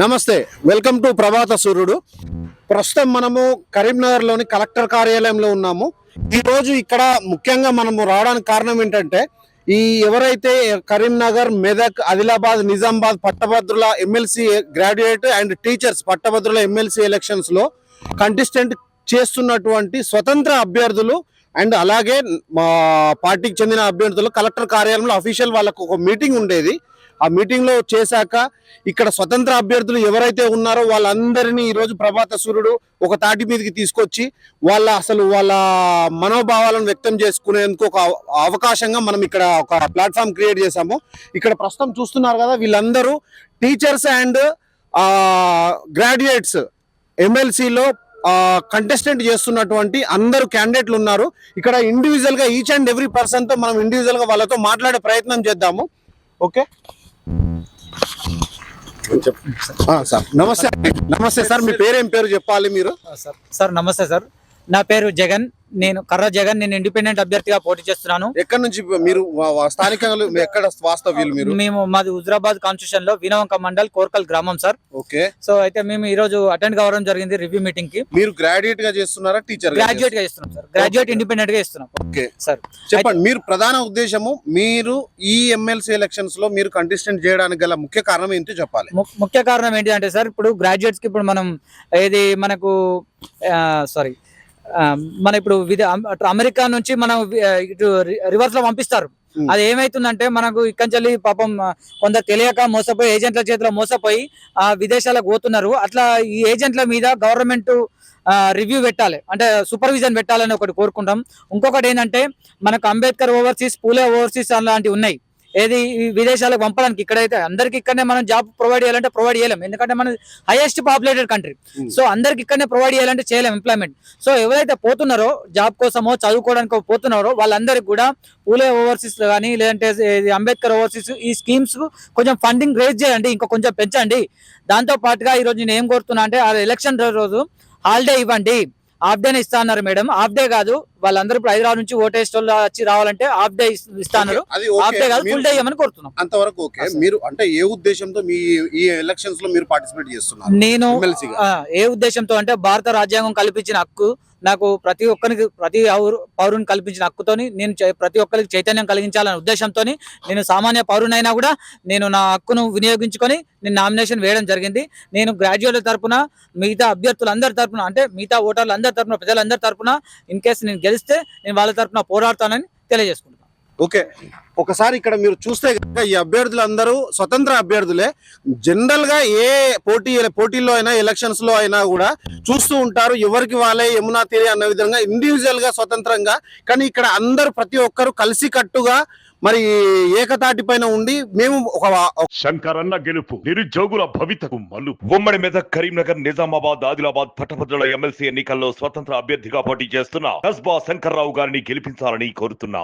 నమస్తే welcome to ప్రభాత సూర్యుడు. ప్రస్తుతం మనము కరీంనగర్లోని కలెక్టర్ కార్యాలయంలో ఉన్నాము. ఈరోజు ఇక్కడ ముఖ్యంగా మనము రావడానికి కారణం ఏంటంటే ఈ ఎవరైతే కరీంనగర్ మెదక్ ఆదిలాబాద్ నిజామాబాద్ పట్టభద్రుల ఎమ్మెల్సీ గ్రాడ్యుయేట్ అండ్ టీచర్స్ పట్టభద్రుల ఎమ్మెల్సీ ఎలక్షన్స్లో కంటెస్టెంట్ చేస్తున్నటువంటి స్వతంత్ర అభ్యర్థులు అండ్ అలాగే మా పార్టీకి చెందిన అభ్యర్థులు కలెక్టర్ కార్యాలయంలో అఫీషియల్ వాళ్ళకు ఒక మీటింగ్ ఉండేది. ఆ మీటింగ్లో చేశాక ఇక్కడ స్వతంత్ర అభ్యర్థులు ఎవరైతే ఉన్నారో వాళ్ళందరినీ ఈరోజు ప్రభాత సూర్యుడు ఒక తాటి మీదకి తీసుకొచ్చి వాళ్ళ అసలు వాళ్ళ మనోభావాలను వ్యక్తం చేసుకునేందుకు ఒక అవకాశంగా మనం ఇక్కడ ఒక ప్లాట్ఫామ్ క్రియేట్ చేశాము. ఇక్కడ ప్రస్తుతం చూస్తున్నారు కదా వీళ్ళందరూ టీచర్స్ అండ్ గ్రాడ్యుయేట్స్ ఎమ్మెల్సీలో కంటెస్టెంట్ చేస్తున్నటువంటి అందరు క్యాండిడేట్లు ఉన్నారు. ఇక్కడ ఇండివిజువల్గా ఈచ్ అండ్ ఎవ్రీ పర్సన్తో మనం ఇండివిజువల్గా వాళ్ళతో మాట్లాడే ప్రయత్నం చేద్దాము. ఓకే? సార్. నమస్తే. నమస్తే సార్. మీ పేరేం పేరు చెప్పాలి మీరు? సార్. సార్ నమస్తే సార్. నా పేరు జగన్. నేను కర్ర జగన్ నేను ఇండిపెండెంట్ అభ్యర్థిగా పోటీ చేస్తున్నాను. ఎక్కడి నుంచి మీరు స్థానికంగా ఎక్కడ వాస్తవ్యులు మీరు? మేము మాది హుజరాబాద్ కాన్స్టిట్యూషన్లో వినవంక మండల్ కోర్కల్ గ్రామం సార్. ఓకే. సో అయితే మేము ఈ రోజు అటెండ్ కావడం జరిగింది రివ్యూ మీటింగ్కి. మీరు గ్రాడ్యుయేట్గా చేస్తున్నారా టీచర్ గ్రాడ్యుయేట్గా ఇస్తున్నాం సార్. గ్రాడ్యుయేట్ ఇండిపెండెంట్గా ఇస్తున్నాం ఓకే సార్. చెప్పండి మీరు ప్రధాన ఉద్దేశము మీరు ఈ ఎమ్మెల్సీ ఎలక్షన్స్లో మీరు కంటెస్టెంట్ చేయడానికి గల ముఖ్య కారణం ఏంటో చెప్పాలి. ముఖ్య కారణం ఏంటి అంటే సార్ ఇప్పుడు గ్రాడ్యుయేట్స్కి ఇప్పుడు మనం ఏది మనకు సారీ మన ఇప్పుడు అటు అమెరికా నుంచి మనం ఇటు రివర్స్లో పంపిస్తారు. అది ఏమైతుందంటే మనకు ఇక్కడి పాపం కొందరు తెలియక మోసపోయి ఏజెంట్ల చేతిలో మోసపోయి ఆ విదేశాలకు పోతున్నారు. అట్లా ఈ ఏజెంట్ల మీద గవర్నమెంట్ రివ్యూ పెట్టాలి. అంటే సూపర్విజన్ పెట్టాలని ఒకటి కోరుకుంటాం. ఇంకొకటి ఏంటంటే మనకు అంబేద్కర్ ఓవర్సీస్ పూలే ఓవర్సీస్ అలాంటివి ఉన్నాయి. ఏది ఈ విదేశాలకు పంపడానికి ఇక్కడైతే అందరికి ఇక్కడనే మనం జాబ్ ప్రొవైడ్ చేయాలంటే ప్రొవైడ్ చేయలేం. ఎందుకంటే మన హైయెస్ట్ పాపులేటెడ్ కంట్రీ. సో అందరికి ఇక్కడనే ప్రొవైడ్ చేయాలంటే చేయలేం ఎంప్లాయ్మెంట్ సో ఎవరైతే పోతున్నారో జాబ్ కోసమో చదువుకోవడానికి పోతున్నారో వాళ్ళందరికి కూడా పూలే ఓవర్సీస్ కానీ లేదంటే అంబేద్కర్ ఓవర్సీస్ ఈ స్కీమ్స్ కొంచెం ఫండింగ్ రేజ్ చేయండి ఇంకా కొంచెం పెంచండి. దాంతో పాటుగా ఈ రోజు నేను ఏం కోరుతున్నా అంటే ఆ ఎలక్షన్ రోజు హాలిడే ఇవ్వండి. హాఫ్ డేనే ఇస్తా అన్నారు మేడం. హాఫ్ డే కాదు వాళ్ళందరూ ఇప్పుడు హైదరాబాద్ నుంచి ఓటేస్ట్ వచ్చి రావాలంటే హాఫ్ డే ఇస్తా అన్నారు. అది హాఫ్ డే కాదు ఫుల్ డే ఇవ్వమని కోరుతున్నాం. అంతవరకు ఓకే. మీరు అంటే ఏ ఉద్దేశంతో మీ ఈ ఎలక్షన్స్లో మీరు పార్టిసిపేట్ చేస్తున్నారు? నేను ఏ ఉద్దేశంతో అంటే భారత రాజ్యాంగం కల్పించిన హక్కు నాకు ప్రతి ఒక్కరికి ప్రతి పౌరుని కల్పించిన హక్కుతోని నేను చై- ప్రతి ఒక్కరికి చైతన్యం కలిగించాలనే ఉద్దేశంతో నేను సామాన్య పౌరునైనా కూడా నేను నా హక్కును వినియోగించుకొని నేను నామినేషన్ వేయడం జరిగింది. నేను గ్రాడ్యుయేట్ల తరపున మిగతా అభ్యర్థులందరి తరపున అంటే మిగతా ఓటర్లు అందరి తరపున ప్రజలందరి తరపున ఇన్ కేసు నేను గెలిస్తే నేను వాళ్ళ తరపున పోరాడతానని తెలియజేసుకుంటున్నాను. ఓకే. ఒకసారి ఇక్కడ మీరు చూస్తే కనుక ఈ అభ్యర్థులందరూ స్వతంత్ర అభ్యర్థులే. జనరల్గా ఏ పోటీ పోటీల్లో అయినా ఎలక్షన్స్లో అయినా కూడా చూస్తూ ఉంటారు. ఎవరికి వాళ్ళే యమునా తీరే అన్న విధంగా ఇండివిజువల్గా స్వతంత్రంగా. కానీ ఇక్కడ అందరూ ప్రతి ఒక్కరు కలిసి కట్టుగా మరి ఏకతాటి పైన ఉండి మేము ఒక శంకరన్న గెలుపు నిరుద్యోగుల భవితకు మల్లు ఉమ్మడి మెదక్ కరీంనగర్ నిజామాబాద్ ఆదిలాబాద్ పట్టభద్రుల ఎమ్మెల్సీ ఎన్నికల్లో స్వతంత్ర అభ్యర్థిగా పోటీ చేస్తున్న కస్బా శంకర్రావు గారిని గెలిపించాలని కోరుతున్నాం.